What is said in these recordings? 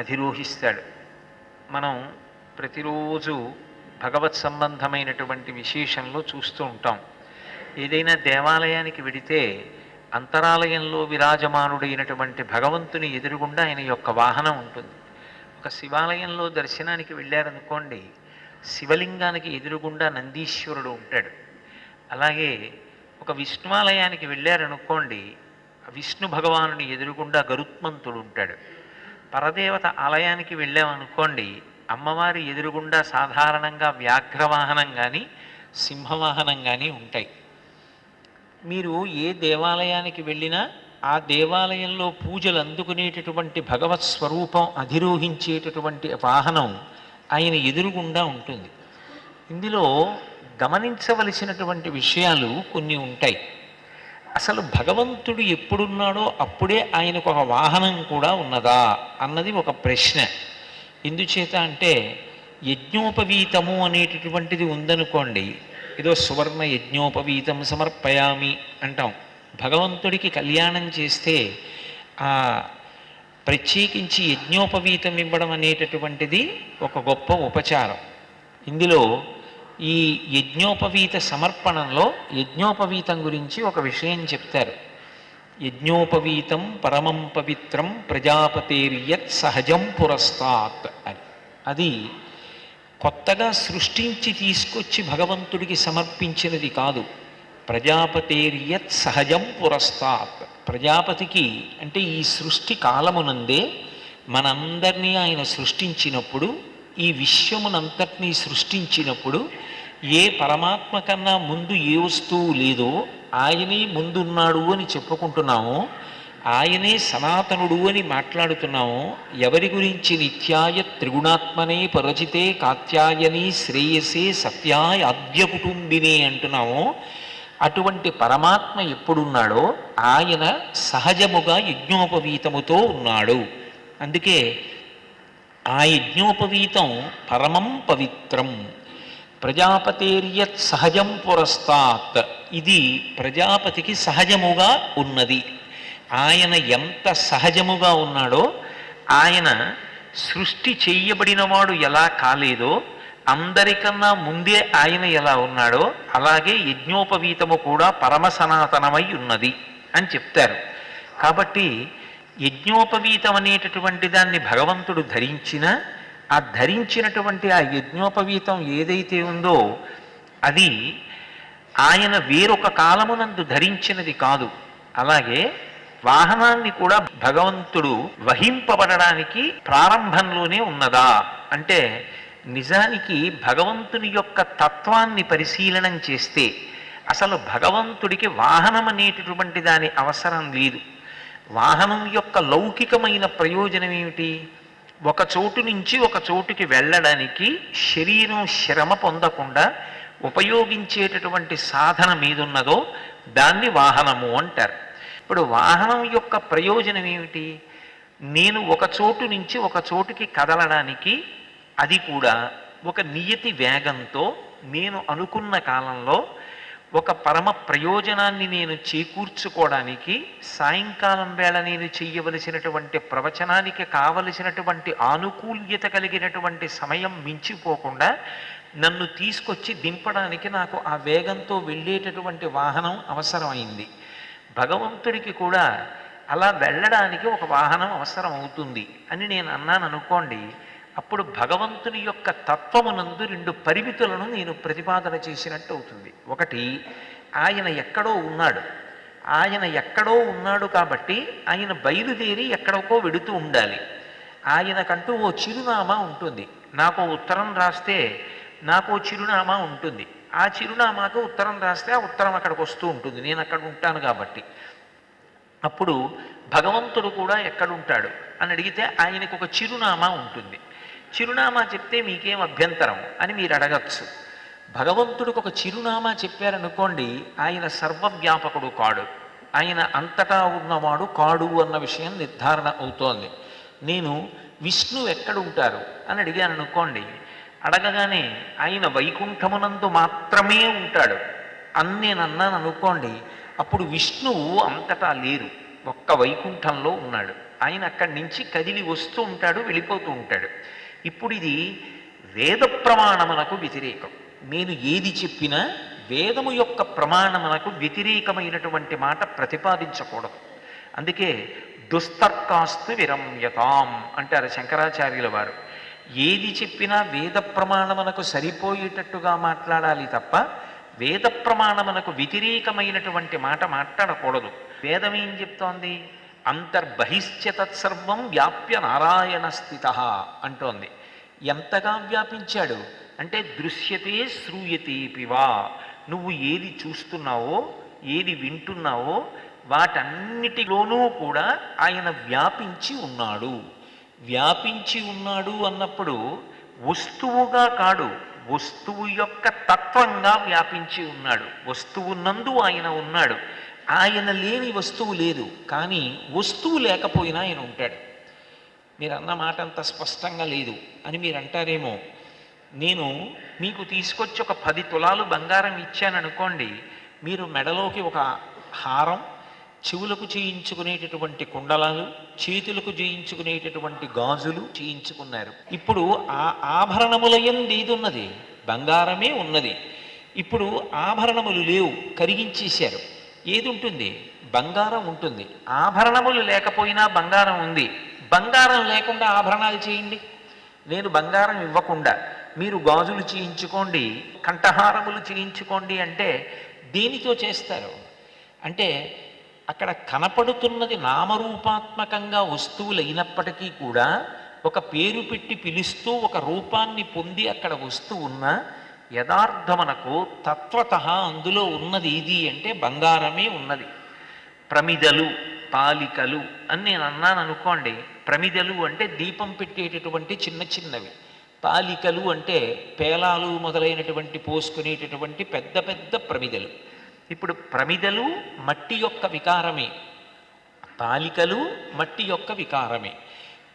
అధిరోహిస్తాడు. మనం ప్రతిరోజు భగవత్ సంబంధమైనటువంటి విశేషంలో చూస్తూ ఉంటాం. ఏదైనా దేవాలయానికి వెడితే అంతరాలయంలో విరాజమానుడైనటువంటి భగవంతుని ఎదురుగుండా ఆయన యొక్క వాహనం ఉంటుంది. ఒక శివాలయంలో దర్శనానికి వెళ్ళారనుకోండి శివలింగానికి ఎదురుగుండా నందీశ్వరుడు ఉంటాడు. అలాగే ఒక విష్ణువాలయానికి వెళ్ళారనుకోండి విష్ణు భగవానుని ఎదురుగుండా గరుత్మంతుడు ఉంటాడు. పరదేవత ఆలయానికి వెళ్ళామనుకోండి అమ్మవారి ఎదురుగుండా సాధారణంగా వ్యాఘ్రవాహనం కానీ సింహవాహనం కానీ ఉంటాయి. మీరు ఏ దేవాలయానికి వెళ్ళినా ఆ దేవాలయంలో పూజలు అందుకునేటటువంటి భగవత్ స్వరూపం అధిరోహించేటటువంటి వాహనం ఆయన ఎదురుగుండా ఉంటుంది. ఇందులో గమనించవలసినటువంటి విషయాలు కొన్ని ఉంటాయి. అసలు భగవంతుడు ఎప్పుడున్నాడో అప్పుడే ఆయనకు ఒక వాహనం కూడా ఉన్నదా అన్నది ఒక ప్రశ్న. ఎందుచేత అంటే యజ్ఞోపవీతము అనేటటువంటిది ఉందనుకోండి ఏదో సువర్ణ యజ్ఞోపవీతం సమర్పయామి అంటాం. భగవంతుడికి కళ్యాణం చేస్తే ఆ ప్రత్యేకించి యజ్ఞోపవీతం ఇవ్వడం అనేటటువంటిది ఒక గొప్ప ఉపచారం. ఇందులో ఈ యజ్ఞోపవీత సమర్పణంలో యజ్ఞోపవీతం గురించి ఒక విషయం చెప్తారు. యజ్ఞోపవీతం పరమం పవిత్రం ప్రజాపతేర్యత్ సహజం పురస్తాత్ అని. అది కొత్తగా సృష్టించి తీసుకొచ్చి భగవంతుడికి సమర్పించినది కాదు. ప్రజాపతేర్యత్ సహజం పురస్తాత్. ప్రజాపతికి అంటే ఈ సృష్టి కాలమునందే మనందరినీ ఆయన సృష్టించినప్పుడు ఈ విశ్వమునంతటినీ సృష్టించినప్పుడు ఏ పరమాత్మ కన్నా ముందు ఏ వస్తువు లేదో ఆయనే ముందున్నాడు అని చెప్పుకుంటున్నామో ఆయనే సనాతనుడు అని మాట్లాడుతున్నాము ఎవరి గురించి నిత్యాయ త్రిగుణాత్మనే పరచితే కాత్యాయని శ్రేయసే సత్యాయ అద్య కుటుంబినే అంటున్నాము. అటువంటి పరమాత్మ ఎప్పుడున్నాడో ఆయన సహజముగా యజ్ఞోపవీతముతో ఉన్నాడు. అందుకే ఆ యజ్ఞోపవీతం పరమం పవిత్రం. ప్రజాపతేర్యత్ సహజం పురస్తాత్. ఇది ప్రజాపతికి సహజముగా ఉన్నది. ఆయన ఎంత సహజముగా ఉన్నాడో ఆయన సృష్టి చెయ్యబడినవాడు ఎలా కాలేదో అందరికన్నా ముందే ఆయన ఎలా ఉన్నాడో అలాగే యజ్ఞోపవీతము కూడా పరమ సనాతనమై ఉన్నది అని చెప్తారు. కాబట్టి యజ్ఞోపవీతం అనేటటువంటి దాన్ని భగవంతుడు ధరించినా ఆ ధరించినటువంటి ఆ యజ్ఞోపవీతం ఏదైతే ఉందో అది ఆయన వేరొక కాలమునందు ధరించినది కాదు. అలాగే వాహనాన్ని కూడా భగవంతుడు వహింపబడడానికి ప్రారంభంలోనే ఉన్నదా? అంటే నిజానికి భగవంతుని యొక్క తత్వాన్ని పరిశీలనం చేస్తే అసలు భగవంతుడికి వాహనం అనేటటువంటి దాని అవసరం లేదు. వాహనం యొక్క లౌకికమైన ప్రయోజనం ఏమిటి? ఒక చోటు నుంచి ఒక చోటుకి వెళ్ళడానికి శరీరం శ్రమ పొందకుండా ఉపయోగించేటటువంటి సాధన మీదున్నదో దాన్ని వాహనము అంటారు. ఇప్పుడు వాహనం యొక్క ప్రయోజనం ఏమిటి? నేను ఒక చోటు నుంచి ఒక చోటుకి కదలడానికి అది కూడా ఒక నియతి వేగంతో నేను అనుకున్న కాలంలో ఒక పరమ ప్రయోజనాన్ని నేను చేకూర్చుకోవడానికి సాయంకాలం వేళ నేను చెయ్యవలసినటువంటి ప్రవచనానికి కావలసినటువంటి ఆనుకూల్యత కలిగినటువంటి సమయం మించిపోకుండా నన్ను తీసుకొచ్చి దింపడానికి నాకు ఆ వేగంతో వెళ్ళేటటువంటి వాహనం అవసరమైంది. భగవంతుడికి కూడా అలా వెళ్ళడానికి ఒక వాహనం అవసరం అవుతుంది అని నేను అన్నాను అనుకోండి అప్పుడు భగవంతుని యొక్క తత్వమునందు రెండు పరిమితులను నేను ప్రతిపాదన చేసినట్టు అవుతుంది. ఒకటి ఆయన ఎక్కడో ఉన్నాడు. ఆయన ఎక్కడో ఉన్నాడు కాబట్టి ఆయన బయలుదేరి ఎక్కడికో వెడుతూ ఉండాలి. ఆయనకంటూ ఓ చిరునామా ఉంటుంది. నాకు ఉత్తరం రాస్తే నాకు చిరునామా ఉంటుంది. ఆ చిరునామాకు ఉత్తరం రాస్తే ఆ ఉత్తరం అక్కడికి వస్తూ ఉంటుంది. నేను అక్కడ ఉంటాను కాబట్టి. అప్పుడు భగవంతుడు కూడా ఎక్కడుంటాడు? అని అడిగితే ఆయనకు ఒక చిరునామా ఉంటుంది. చిరునామా చెప్తే మీకేం అభ్యంతరం అని మీరు అడగచ్చు. భగవంతుడికి ఒక చిరునామా చెప్పారనుకోండి ఆయన సర్వవ్యాపకుడు కాడు. ఆయన అంతటా ఉన్నవాడు కాడు అన్న విషయం నిర్ధారణ అవుతోంది. నేను విష్ణు ఎక్కడుంటారు అని అడిగాను అనుకోండి అడగగానే ఆయన వైకుంఠమునందు మాత్రమే ఉంటాడు అని నేను అన్నాను అనుకోండి అప్పుడు విష్ణువు అంతటా లేరు. ఒక్క వైకుంఠంలో ఉన్నాడు. ఆయన అక్కడి నుంచి కదిలి వస్తూ ఉంటాడు వెళ్ళిపోతూ ఉంటాడు. ఇప్పుడు ఇది వేద ప్రమాణమునకు వ్యతిరేకం. నేను ఏది చెప్పినా వేదము యొక్క ప్రమాణమునకు వ్యతిరేకమైనటువంటి మాట ప్రతిపాదించకూడదు. అందుకే దుస్తర్కాస్తు విరమ్యతాం అంటారు శంకరాచార్యుల వారు. ఏది చెప్పినా వేద ప్రమాణమునకు సరిపోయేటట్టుగా మాట్లాడాలి తప్ప వేద ప్రమాణమునకు వ్యతిరేకమైనటువంటి మాట మాట్లాడకూడదు. వేదం ఏం చెప్తోంది? అంతర్బహిశ్చ తత్సర్వం వ్యాప్య నారాయణ స్థిత అంటోంది. ఎంతగా వ్యాపించాడు? అంటే దృశ్యతే శ్రూయతే పివా నువ్వు ఏది చూస్తున్నావో ఏది వింటున్నావో వాటన్నిటిలోనూ కూడా ఆయన వ్యాపించి ఉన్నాడు. వ్యాపించి ఉన్నాడు అన్నప్పుడు వస్తువుగా కాడు. వస్తువు యొక్క తత్వంగా వ్యాపించి ఉన్నాడు. వస్తువున్నందు ఆయన ఉన్నాడు. ఆయన లేని వస్తువు లేదు కానీ వస్తువు లేకపోయినా ఆయన ఉంటాడు. మీరు అన్న మాట అంత స్పష్టంగా లేదు అని మీరు అంటారేమో నేను మీకు తీసుకొచ్చి ఒక పది తులాలు బంగారం ఇచ్చాననుకోండి మీరు మెడలోకి ఒక హారం చెవులకు చేయించుకునేటటువంటి కుండలాలు చేతులకు చేయించుకునేటటువంటి గాజులు చేయించుకున్నారు. ఇప్పుడు ఆ ఆభరణములయంది ఏది ఉన్నది బంగారమే ఉన్నది. ఇప్పుడు ఆభరణములు లేవు కరిగించేశారు. ఏది ఉంటుంది? బంగారం ఉంటుంది. ఆభరణములు లేకపోయినా బంగారం ఉంది. బంగారం లేకుండా ఆభరణాలు చేయండి. నేను బంగారం ఇవ్వకుండా మీరు గాజులు చేయించుకోండి కంఠహారములు చేయించుకోండి అంటే దేనితో చేస్తారు? అంటే అక్కడ కనపడుతున్నది నామరూపాత్మకంగా వస్తువులు అయినప్పటికీ కూడా ఒక పేరు పెట్టి పిలుస్తూ ఒక రూపాన్ని పొంది అక్కడ వస్తూ ఉన్న యథార్థమనకు తత్వత అందులో ఉన్నది ఇది అంటే బంగారమే ఉన్నది. ప్రమిదలు పాలికలు అని నేను అన్నాను అనుకోండి. ప్రమిదలు అంటే దీపం పెట్టేటటువంటి చిన్న చిన్నవి. పాలికలు అంటే పేలాలు మొదలైనటువంటి పోసుకునేటటువంటి పెద్ద పెద్ద ప్రమిదలు. ఇప్పుడు ప్రమిదలు మట్టి యొక్క వికారమే. పాలికలు మట్టి యొక్క వికారమే.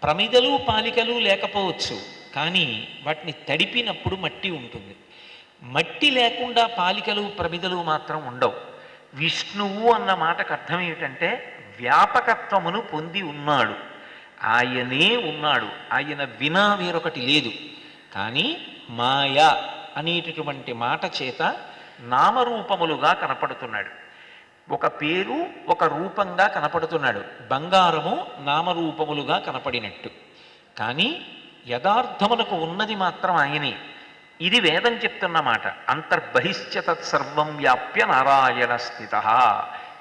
ప్రమిదలు పాలికలు లేకపోవచ్చు. కానీ వాటిని తడిపినప్పుడు మట్టి ఉంటుంది. మట్టి లేకుండా పాలికలు ప్రమిదలు మాత్రం ఉండవు. విష్ణువు అన్న మాటకు అర్థం ఏమిటంటే వ్యాపకత్వమును పొంది ఉన్నాడు. ఆయనే ఉన్నాడు. ఆయన వినా వేరొకటి లేదు. కానీ మాయ అనేటటువంటి మాట చేత నామరూపములుగా కనపడుతున్నాడు. ఒక పేరు ఒక రూపంగా కనపడుతున్నాడు. బంగారము నామరూపములుగా కనపడినట్టు. కానీ యథార్థములకు ఉన్నది మాత్రం ఆయనే. ఇది వేదం చెప్తున్న మాట అంతర్బహిశ్చ సర్వం వ్యాప్య నారాయణ స్థిత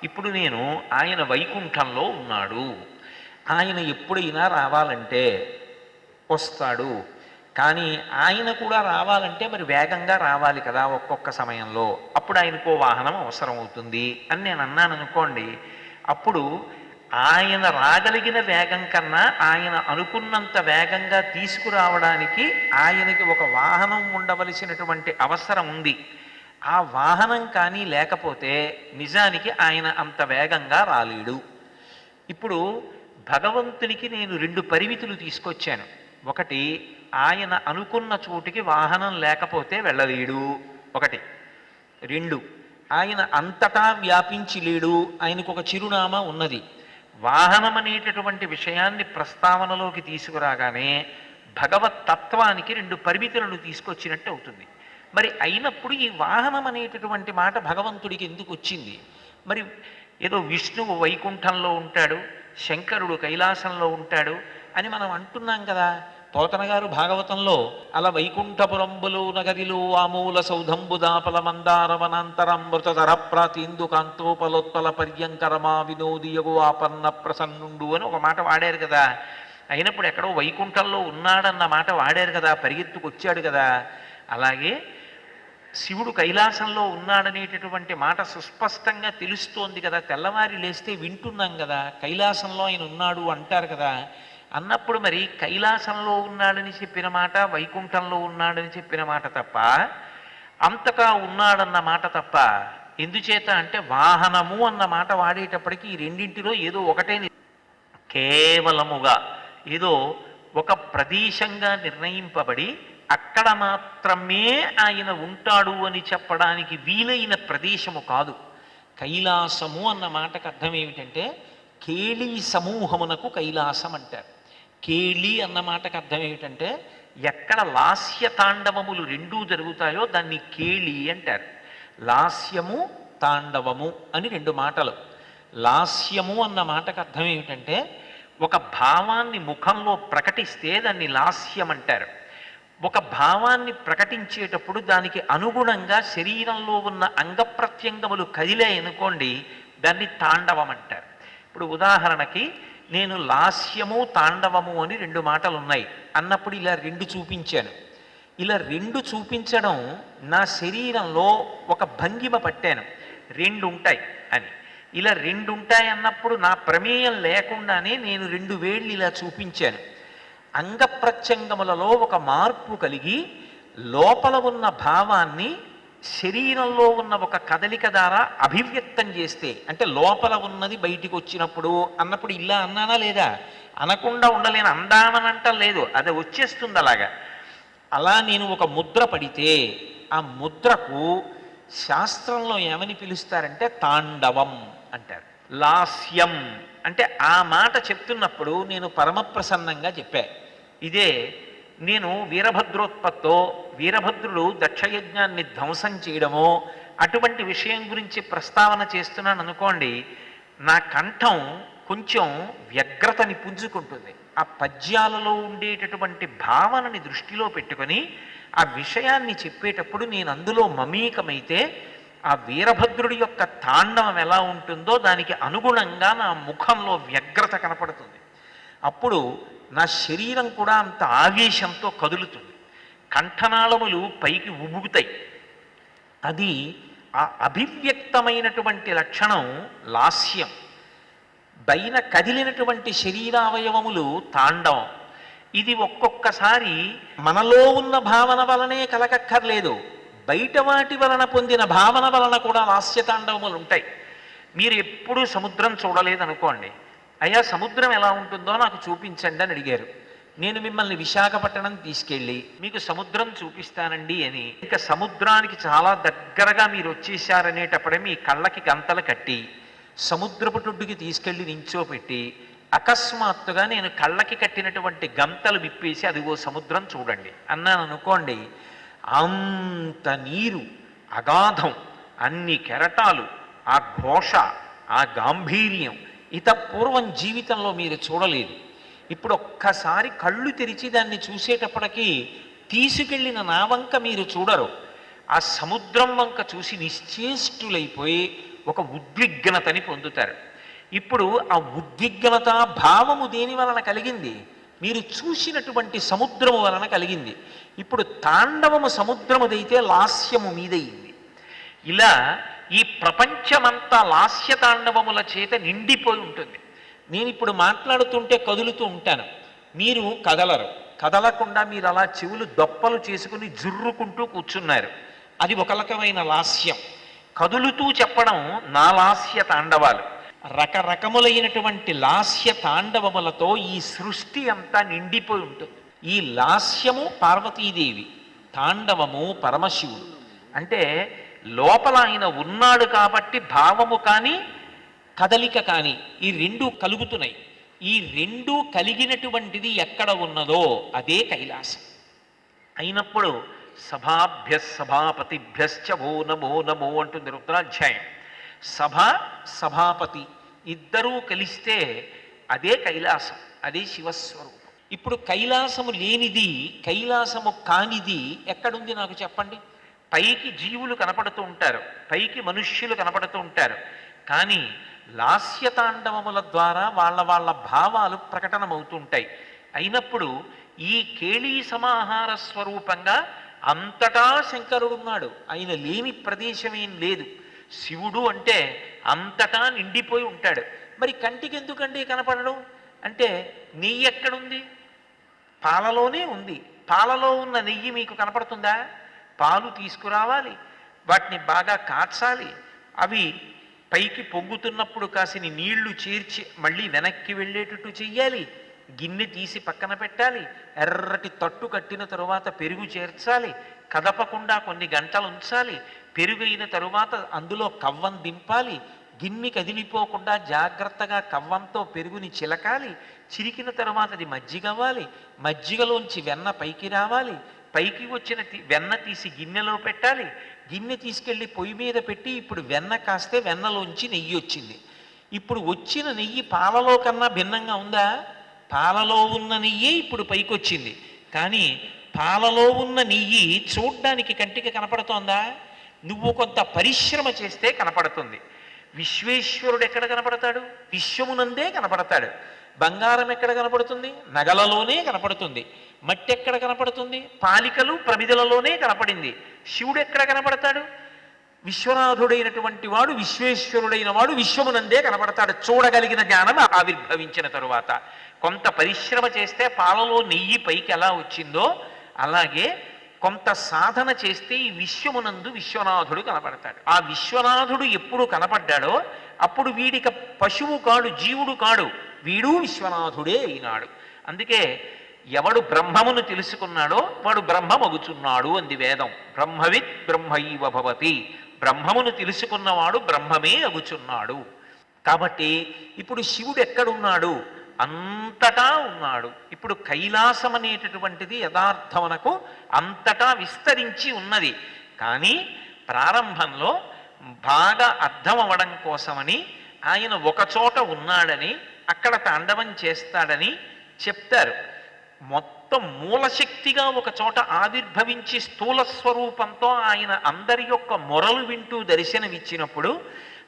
ఇప్పుడు నేను ఆయన వైకుంఠంలో ఉన్నాడు. ఆయన ఎప్పుడైనా రావాలంటే వస్తాడు. కానీ ఆయన కూడా రావాలంటే మరి వేగంగా రావాలి కదా ఒక్కొక్క సమయంలో. అప్పుడు ఆయనకో వాహనం అవసరం అవుతుంది అని నేను అన్నాను అనుకోండి అప్పుడు ఆయన రాగలిగిన వేగం కన్నా ఆయన అనుకున్నంత వేగంగా తీసుకురావడానికి ఆయనకి ఒక వాహనం ఉండవలసినటువంటి అవసరం ఉంది. ఆ వాహనం కానీ లేకపోతే నిజానికి ఆయన అంత వేగంగా రాలేడు. ఇప్పుడు భగవంతునికి నేను రెండు పరిమితులు తీసుకొచ్చాను. ఒకటి ఆయన అనుకున్న చోటికి వాహనం లేకపోతే వెళ్ళలేడు. ఒకటి. రెండు ఆయన అంతటా వ్యాపించి లేడు ఆయనకు ఒక చిరునామా ఉన్నది. వాహనం అనేటటువంటి విషయాన్ని ప్రస్తావనలోకి తీసుకురాగానే భగవత్ తత్వానికి రెండు పరిమితులను తీసుకొచ్చినట్టు అవుతుంది. మరి అయినప్పుడు ఈ వాహనం అనేటటువంటి మాట భగవంతుడికి ఎందుకు వచ్చింది? మరి ఏదో విష్ణువు వైకుంఠంలో ఉంటాడు శంకరుడు కైలాసంలో ఉంటాడు అని మనం అంటున్నాం కదా. పోతన గారు భాగవతంలో అలా వైకుంఠపురంబులు నగరిలో ఆమూల సౌధంబుదాపల మందారవనాంతరామృతధర ప్రాతీందు కాంతోపలోత్పల పర్యంకరమా వినోదియగు ఆపన్న ప్రసన్నుండు అని ఒక మాట వాడారు కదా. అయినప్పుడు ఎక్కడో వైకుంఠంలో ఉన్నాడన్న మాట వాడారు కదా పరిగెత్తుకొచ్చాడు కదా. అలాగే శివుడు కైలాసంలో ఉన్నాడనేటటువంటి మాట సుస్పష్టంగా తెలుస్తోంది కదా. తెల్లవారి లేస్తే వింటున్నాం కదా. కైలాసంలో ఆయన ఉన్నాడు అంటారు కదా. అన్నప్పుడు మరి కైలాసంలో ఉన్నాడని చెప్పిన మాట వైకుంఠంలో ఉన్నాడని చెప్పిన మాట తప్ప అంతగా ఉన్నాడన్న మాట తప్ప ఎందుచేత అంటే వాహనము అన్న మాట వాడేటప్పటికి ఈ రెండింటిలో ఏదో ఒకటే ని- కేవలముగా ఏదో ఒక ప్రదేశంగా నిర్ణయింపబడి అక్కడ మాత్రమే ఆయన ఉంటాడు అని చెప్పడానికి వీలైన ప్రదేశము కాదు. కైలాసము అన్న మాటకు అర్థం ఏమిటంటే కేళీ సమూహమునకు కైలాసం అంటారు కేళి అన్న మాటకు అర్థం ఏమిటంటే ఎక్కడ లాస్య తాండవములు రెండూ జరుగుతాయో దాన్ని కేళి అంటారు. లాస్యము తాండవము అని రెండు మాటలు. లాస్యము అన్న మాటకు అర్థం ఏమిటంటే ఒక భావాన్ని ముఖంలో ప్రకటిస్తే దాన్ని లాస్యం అంటారు. ఒక భావాన్ని ప్రకటించేటప్పుడు దానికి అనుగుణంగా శరీరంలో ఉన్న అంగప్రత్యంగములు కదిలాయనుకోండి దాన్ని తాండవం అంటారు. ఇప్పుడు ఉదాహరణకి నేను లాస్యము తాండవము అని రెండు మాటలు ఉన్నాయి అన్నప్పుడు ఇలా రెండు చూపించాను. ఇలా రెండు చూపించడం నా శరీరంలో ఒక భంగిమ పట్టాను. రెండు ఉంటాయి అని. ఇలా రెండు ఉంటాయి అన్నప్పుడు నా ప్రమేయం లేకుండానే నేను రెండు వేళ్ళు ఇలా చూపించాను. అంగప్రత్యంగములలో ఒక మార్పు కలిగి లోపల ఉన్న భావాన్ని శరీరంలో ఉన్న ఒక కదలిక ద్వారా అభివ్యక్తం చేస్తే అంటే లోపల ఉన్నది బయటికి వచ్చినప్పుడు అన్నప్పుడు ఇలా అన్నానా లేదా? అనకుండా ఉండలేను అందామనంట లేదు అది వచ్చేస్తుంది అలాగా. అలా నేను ఒక ముద్ర పడితే ఆ ముద్రకు శాస్త్రంలో ఏమని పిలుస్తారంటే తాండవం అంటారు. లాస్యం. అంటే ఆ మాట చెప్తున్నప్పుడు నేను పరమప్రసన్నంగా చెప్పా. ఇదే నేను వీరభద్రోత్పత్తో వీరభద్రుడు దక్షయజ్ఞాన్ని ధ్వంసం చేయడమో అటువంటి విషయం గురించి ప్రస్తావన చేస్తున్నాను అనుకోండి నా కంఠం కొంచెం వ్యగ్రతని పుంజుకుంటుంది. ఆ పద్యాలలో ఉండేటటువంటి భావనని దృష్టిలో పెట్టుకొని ఆ విషయాన్ని చెప్పేటప్పుడు నేను అందులో మమీకమైతే ఆ వీరభద్రుడి యొక్క తాండవం ఎలా ఉంటుందో దానికి అనుగుణంగా నా ముఖంలో వ్యగ్రత కనపడుతుంది. అప్పుడు నా శరీరం కూడా అంత ఆవేశంతో కదులుతుంది. కంఠనాళములు పైకి ఉబుగుతాయి అది ఆ అభివ్యక్తమైనటువంటి లక్షణం లాస్యం. పైన కదిలినటువంటి శరీరావయవములు తాండవం. ఇది ఒక్కొక్కసారి మనలో ఉన్న భావన వలనే కలగక్కర్లేదు. బయట వాటి వలన పొందిన భావన వలన కూడా లాస్యతాండవములు ఉంటాయి. మీరు ఎప్పుడూ సముద్రం చూడలేదనుకోండి. అయ్యా సముద్రం ఎలా ఉంటుందో నాకు చూపించండి అని అడిగారు. నేను మిమ్మల్ని విశాఖపట్నం తీసుకెళ్ళి మీకు సముద్రం చూపిస్తానండి అని. ఇంకా సముద్రానికి చాలా దగ్గరగా మీరు వచ్చేసారనేటప్పుడే మీ కళ్ళకి గంతలు కట్టి సముద్రపుటుడ్డుకి తీసుకెళ్ళి నించోపెట్టి అకస్మాత్తుగా నేను కళ్ళకి కట్టినటువంటి గంతలు విప్పేసి అదిగో సముద్రం చూడండి అన్నాను అనుకోండి అంత నీరు అగాధం అన్ని కెరటాలు ఆ ఘోష ఆ గాంభీర్యం ఇత పూర్వం జీవితంలో మీరు చూడలేదు. ఇప్పుడు ఒక్కసారి కళ్ళు తెరిచి దాన్ని చూసేటప్పటికీ తీసుకెళ్ళిన నా వంక మీరు చూడరు. ఆ సముద్రం వంక చూసి నిశ్చేష్టులైపోయి ఒక ఉద్విగ్నతని పొందుతారు. ఇప్పుడు ఆ ఉద్విగ్నత భావము దేని వలన కలిగింది? మీరు చూసినటువంటి సముద్రము వలన కలిగింది. ఇప్పుడు తాండవము సముద్రముదైతే లాస్యము మీదయింది ఇలా ఈ ప్రపంచమంతా లాస్య తాండవముల చేత నిండిపోయి ఉంటుంది. నేను ఇప్పుడు మాట్లాడుతుంటే కదులుతూ ఉంటాను. మీరు కదలరు. కదలకుండా మీరు అలా చెవులు దొప్పలు చేసుకుని జుర్రుకుంటూ కూర్చున్నారు. అది ఒక రకమైన లాస్యం. కదులుతూ చెప్పడం నా లాస్య తాండవాలు. రకరకములైనటువంటి లాస్య తాండవములతో ఈ సృష్టి అంతా నిండిపోయి ఉంటుంది. ఈ లాస్యము పార్వతీదేవి తాండవము పరమశివుడు. అంటే లోపల ఆయన ఉన్నాడు కాబట్టి భావము కానీ కదలిక కానీ ఈ రెండు కలుగుతున్నాయి. ఈ రెండు కలిగినటువంటిది ఎక్కడ ఉన్నదో అదే కైలాసం. అయినప్పుడు సభాభ్య సభాపతిభ్యశ్చ ఓ నమో నమో అంటుంది రుద్రాధ్యాయం. సభ సభాపతి ఇద్దరూ కలిస్తే అదే కైలాసం అదే శివస్వరూపం. ఇప్పుడు కైలాసము లేనిది కైలాసము కానిది ఎక్కడుంది నాకు చెప్పండి? పైకి జీవులు కనపడుతూ ఉంటారు పైకి మనుష్యులు కనపడుతూ ఉంటారు. కానీ లాస్యతాండవముల ద్వారా వాళ్ళ వాళ్ళ భావాలు ప్రకటనమవుతుంటాయి అయినప్పుడు ఈ కేళీ సమాహార స్వరూపంగా అంతటా శంకరుడున్నాడు ఆయన లేని ప్రదేశమేం లేదు. శివుడు అంటే అంతటా నిండిపోయి ఉంటాడు. మరి కంటికి ఎందుకండి కనపడడం? అంటే నెయ్యి ఎక్కడుంది? పాలలోనే ఉంది. పాలలో ఉన్న నెయ్యి మీకు కనపడుతుందా? పాలు తీసుకురావాలి వాటిని బాగా కాచాలి. అవి పైకి పొంగుతున్నప్పుడు కాసిని నీళ్ళు చేర్చి మళ్ళీ వెనక్కి వెళ్ళేటట్టు చెయ్యాలి. గిన్నె తీసి పక్కన పెట్టాలి. ఎర్రటి తట్టు కట్టిన తరువాత పెరుగు చేర్చాలి. కదపకుండా కొన్ని గంటలు ఉంచాలి. పెరుగు అయిన తరువాత అందులో కవ్వం దింపాలి. గిన్నె కదిలిపోకుండా జాగ్రత్తగా కవ్వంతో పెరుగుని చిలకాలి. చిరికిన తర్వాత అది మజ్జిగ అవ్వాలి మజ్జిగలోంచి వెన్న పైకి రావాలి. పైకి వచ్చిన వెన్న తీసి గిన్నెలో పెట్టాలి. గిన్నె తీసుకెళ్ళి పొయ్యి మీద పెట్టి ఇప్పుడు వెన్న కాస్తే వెన్నలోంచి నెయ్యి వచ్చింది. ఇప్పుడు వచ్చిన నెయ్యి పాలలో కన్నా భిన్నంగా ఉందా? పాలలో ఉన్న నెయ్యి ఇప్పుడు పైకి వచ్చింది కానీ పాలలో ఉన్న నెయ్యి చూడ్డానికి కంటికి కనపడుతోందా? నువ్వు కొంత పరిశ్రమ చేస్తే కనపడుతుంది. విశ్వేశ్వరుడు ఎక్కడ కనపడతాడు? విశ్వమునందే కనపడతాడు. బంగారం ఎక్కడ కనపడుతుంది? నగలలోనే కనపడుతుంది. మట్టి ఎక్కడ కనపడుతుంది? పాలికలు ప్రమిదలలోనే కనపడింది. శివుడు ఎక్కడ కనపడతాడు? విశ్వనాథుడైనటువంటి వాడు విశ్వేశ్వరుడైన వాడు విశ్వమునందే కనపడతాడు. చూడగలిగిన జ్ఞానం ఆవిర్భవించిన తరువాత. కొంత పరిశ్రమ చేస్తే పాలలో నెయ్యి పైకి ఎలా వచ్చిందో అలాగే కొంత సాధన చేస్తే ఈ విశ్వమునందు విశ్వనాథుడు కనపడతాడు. ఆ విశ్వనాథుడు ఎప్పుడు కనపడ్డాడో అప్పుడు వీడిక పశువు కాడు జీవుడు కాడు వీడు విశ్వనాథుడే అయినాడు. అందుకే ఎవడు బ్రహ్మమును తెలుసుకున్నాడో వాడు బ్రహ్మమగుచున్నాడు అంది వేదం. బ్రహ్మవిత్ బ్రహ్మైవ భవతి. బ్రహ్మమును తెలుసుకున్నవాడు బ్రహ్మమే అగుచున్నాడు. కాబట్టి ఇప్పుడు శివుడు ఎక్కడున్నాడు? అంతటా ఉన్నాడు. ఇప్పుడు కైలాసం అనేటటువంటిది యథార్థమునకు అంతటా విస్తరించి ఉన్నది. కానీ ప్రారంభంలో బాగా అర్థం అవ్వడం కోసమని ఆయన ఒకచోట ఉన్నాడని అక్కడ తాండవం చేస్తాడని చెప్తారు. మొత్తం మూలశక్తిగా ఒక చోట ఆవిర్భవించి స్థూల స్వరూపంతో ఆయన అందరి యొక్క మొరలు వింటూ దర్శనమిచ్చినప్పుడు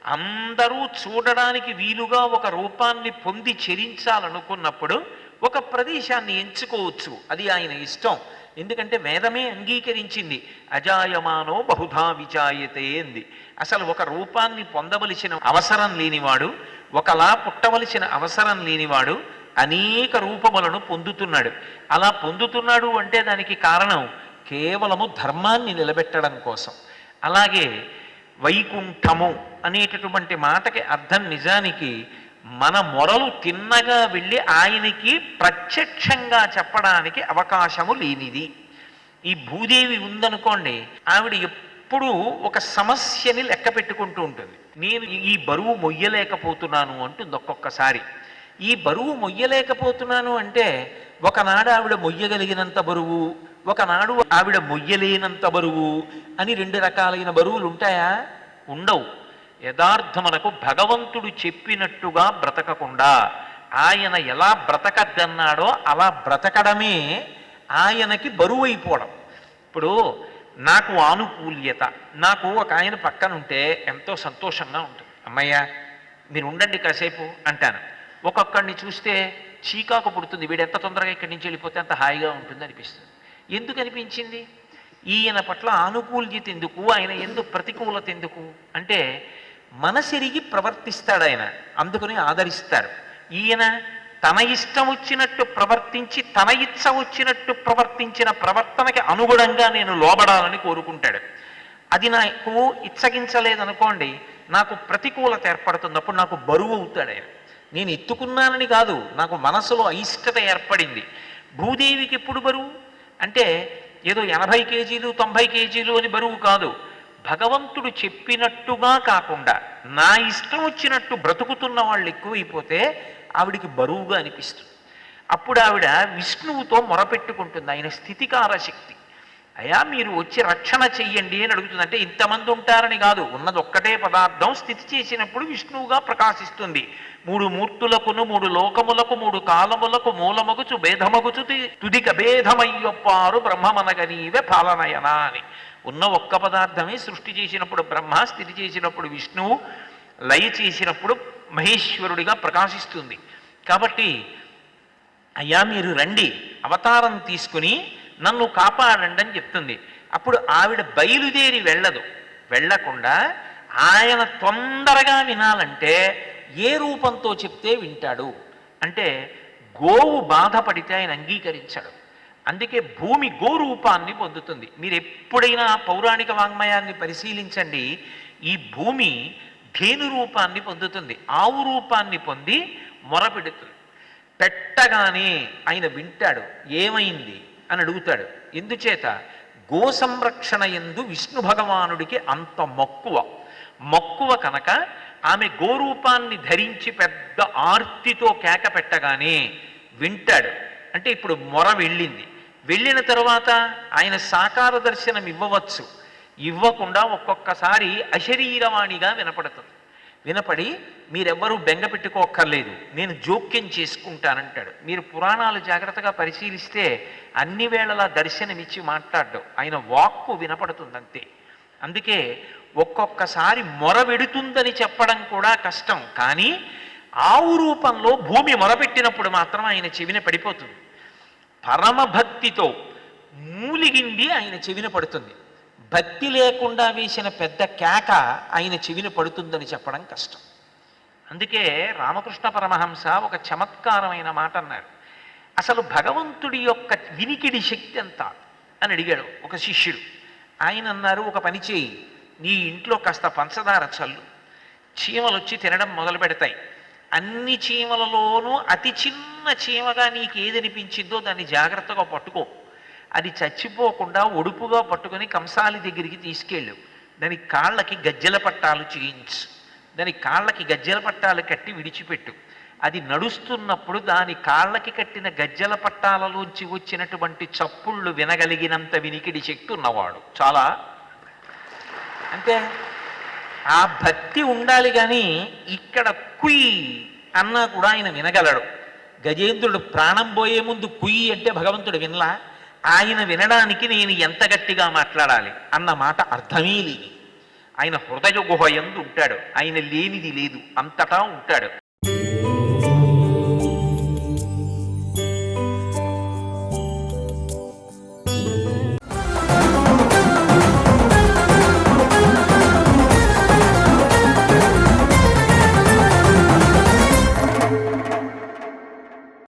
అందరూ చూడడానికి వీలుగా ఒక రూపాన్ని పొంది చెరించాలనుకున్నప్పుడు ఒక ప్రదేశాన్ని ఎంచుకోవచ్చు. అది ఆయన ఇష్టం. ఎందుకంటే వేదమే అంగీకరించింది. అజాయమానో బహుధా విచాయతే అంది. అసలు ఒక రూపాన్ని పొందవలసిన అవసరం లేనివాడు ఒకలా పుట్టవలసిన అవసరం లేనివాడు అనేక రూపములను పొందుతున్నాడు. అలా పొందుతున్నాడు అంటే దానికి కారణం కేవలము ధర్మాన్ని నిలబెట్టడం కోసం. అలాగే వైకుంఠము అనేటటువంటి మాటకి అర్థం నిజానికి మన మొరలు తిన్నగా వెళ్ళి ఆయనకి ప్రత్యక్షంగా చెప్పడానికి అవకాశము లేనిది. ఈ భూదేవి ఉందనుకోండి ఆవిడ ఎప్పుడూ ఒక సమస్యని లెక్క పెట్టుకుంటూ ఉంటుంది. నేను ఈ బరువు మొయ్యలేకపోతున్నాను అంటుంది ఒక్కొక్కసారి. ఈ బరువు మొయ్యలేకపోతున్నాను అంటే ఒకనాడు ఆవిడ మొయ్యగలిగినంత బరువు ఒకనాడు ఆవిడ మొయ్యలేనంత బరువు అని రెండు రకాలైన బరువులు ఉంటాయా? ఉండవు. యథార్థమనకు భగవంతుడు చెప్పినట్టుగా బ్రతకకుండా ఆయన ఎలా బ్రతకద్దన్నాడో అలా బ్రతకడమే ఆయనకి బరువు అయిపోవడం ఇప్పుడు నాకు ఆనుకూల్యత నాకు ఒక ఆయన పక్కన ఉంటే ఎంతో సంతోషంగా ఉంటుంది. అమ్మయ్య మీరు ఉండండి కాసేపు అంటాను. ఒక్కొక్కడిని చూస్తే చీకాకు పుడుతుంది. వీడు ఎంత తొందరగా ఇక్కడి నుంచి వెళ్ళిపోతే అంత హాయిగా ఉంటుంది అనిపిస్తుంది. ఎందుకు అనిపించింది? ఈయన పట్ల ఆనుకూల్యత ఎందుకు? ఆయన ఎందుకు ప్రతికూలత ఎందుకు? అంటే మనసిరిగి ప్రవర్తిస్తాడు ఆయన అందుకని ఆదరిస్తారు. ఈయన తన ఇష్టం వచ్చినట్టు ప్రవర్తించి తన ఇచ్చ వచ్చినట్టు ప్రవర్తించిన ప్రవర్తనకి అనుగుణంగా నేను లోబడాలని కోరుకుంటాడు. అది నాకు ఇచ్చగించలేదనుకోండి నాకు ప్రతికూలత ఏర్పడుతున్నప్పుడు నాకు బరువు అవుతాడు ఆయన. నేను ఎత్తుకున్నానని కాదు నాకు మనసులో అయిష్టత ఏర్పడింది. భూదేవికి ఎప్పుడు బరువు? అంటే ఏదో ఎనభై కేజీలు తొంభై కేజీలు అని బరువు కాదు. భగవంతుడు చెప్పినట్టుగా కాకుండా నా ఇష్టం వచ్చినట్టు బ్రతుకుతున్న వాళ్ళు ఎక్కువైపోతే ఆవిడికి బరువుగా అనిపిస్తుంది. అప్పుడు ఆవిడ విష్ణువుతో మొరపెట్టుకుంటుంది. ఆయన స్థితికార శక్తి. అయా మీరు వచ్చి రక్షణ చెయ్యండి అని అడుగుతుంది. అంటే ఇంతమంది ఉంటారని కాదు. ఉన్నది ఒక్కటే పదార్థం. స్థితి చేసినప్పుడు విష్ణువుగా ప్రకాశిస్తుంది. మూడు మూర్తులకును మూడు లోకములకు మూడు కాలములకు మూలమగుచు భేదమగుచు తుదిక భేదమయ్యొప్పారు బ్రహ్మమనగనీవే పాలనయనా అని. ఉన్న ఒక్క పదార్థమే సృష్టి చేసినప్పుడు బ్రహ్మ స్థితి చేసినప్పుడు విష్ణువు లయ చేసినప్పుడు మహేశ్వరుడిగా ప్రకాశిస్తుంది. కాబట్టి అయ్యా మీరు రండి అవతారం తీసుకుని నన్ను కాపాడండి అని చెప్తుంది. అప్పుడు ఆవిడ బయలుదేరి వెళ్ళదు. వెళ్ళకుండా ఆయన తొందరగా వినాలంటే ఏ రూపంతో చెప్తే వింటాడు? అంటే గోవు బాధపడితే ఆయన అంగీకరించాడు. అందుకే భూమి గోరూపాన్ని పొందుతుంది. మీరు ఎప్పుడైనా పౌరాణిక వాంగ్మయాన్ని పరిశీలించండి. ఈ భూమి ధేను రూపాన్ని పొందుతుంది ఆవు రూపాన్ని పొంది మొరపెడుతుంది. పెట్టగానే ఆయన వింటాడు ఏమైంది అని అడుగుతాడు. ఎందుచేత? గో సంరక్షణ ఎందు విష్ణు భగవానుడికి అంత మక్కువ. మక్కువ కనుక ఆమె గోరూపాన్ని ధరించి పెద్ద ఆర్తితో కేక పెట్టగానే వింటాడు. అంటే ఇప్పుడు మొర వెళ్ళింది. వెళ్ళిన తర్వాత ఆయన సాకార దర్శనం ఇవ్వవచ్చు. ఇవ్వకుండా ఒక్కొక్కసారి అశరీరవాణిగా వినపడుతుంది. వినపడి మీరెవ్వరూ బెంగ పెట్టుకోక్కర్లేదు నేను జోక్యం చేసుకుంటానంటాడు. మీరు పురాణాలు జాగ్రత్తగా పరిశీలిస్తే అన్ని వేళలా దర్శనమిచ్చి మాట్లాడ్డు ఆయన వాక్కు వినపడుతుంది అంతే అందుకే ఒక్కొక్కసారి మొరవెడుతుందని చెప్పడం కూడా కష్టం కానీ ఆవు రూపంలో భూమి మొరపెట్టినప్పుడు మాత్రం ఆయన చెవిన పడిపోతుంది. పరమభక్తితో మూలిగింది ఆయన చెవిన పడుతుంది. భక్తి లేకుండా వేసిన పెద్ద కేక ఆయన చెవిని పడుతుందని చెప్పడం కష్టం. అందుకే రామకృష్ణ పరమహంస ఒక చమత్కారమైన మాట అన్నారు అసలు భగవంతుడి యొక్క వినికిడి శక్తి ఎంత? అని అడిగాడు ఒక శిష్యుడు. ఆయన అన్నారు ఒక పని చేయి నీ ఇంట్లో కాస్త పంచదార చల్లు. చీమలు వచ్చి తినడం మొదలు పెడతాయి. అన్ని చీమలలోనూ అతి చిన్న చీమగా నీకు ఏది అనిపించిందో దాన్ని జాగ్రత్తగా పట్టుకో. అది చచ్చిపోకుండా ఒడుపుగా పట్టుకొని కంసాలి దగ్గరికి తీసుకెళ్ళు. దాని కాళ్ళకి గజ్జెల పట్టాలు చేయించు. దాని కాళ్ళకి గజ్జెల పట్టాలు కట్టి విడిచిపెట్టు. అది నడుస్తున్నప్పుడు దాని కాళ్ళకి కట్టిన గజ్జెల పట్టాలలోంచి వచ్చినటువంటి చప్పుళ్ళు వినగలిగినంత వినికిడి శక్తి ఉన్నవాడు. చాలా? అంటే ఆ భక్తి ఉండాలి కానీ ఇక్కడ కుయ్ అన్నా కూడా ఆయన వినగలడు. గజేంద్రుడు ప్రాణం పోయే ముందు కుయ్యి అంటే భగవంతుడు వినలా? ఆయన వినడానికి నేను ఎంత గట్టిగా మాట్లాడాలి అన్న మాట అర్థమే లేదు. ఆయన హృదయ గుహ ఎందు ఉంటాడు. ఆయన లేనిది లేదు. అంతటా ఉంటాడు.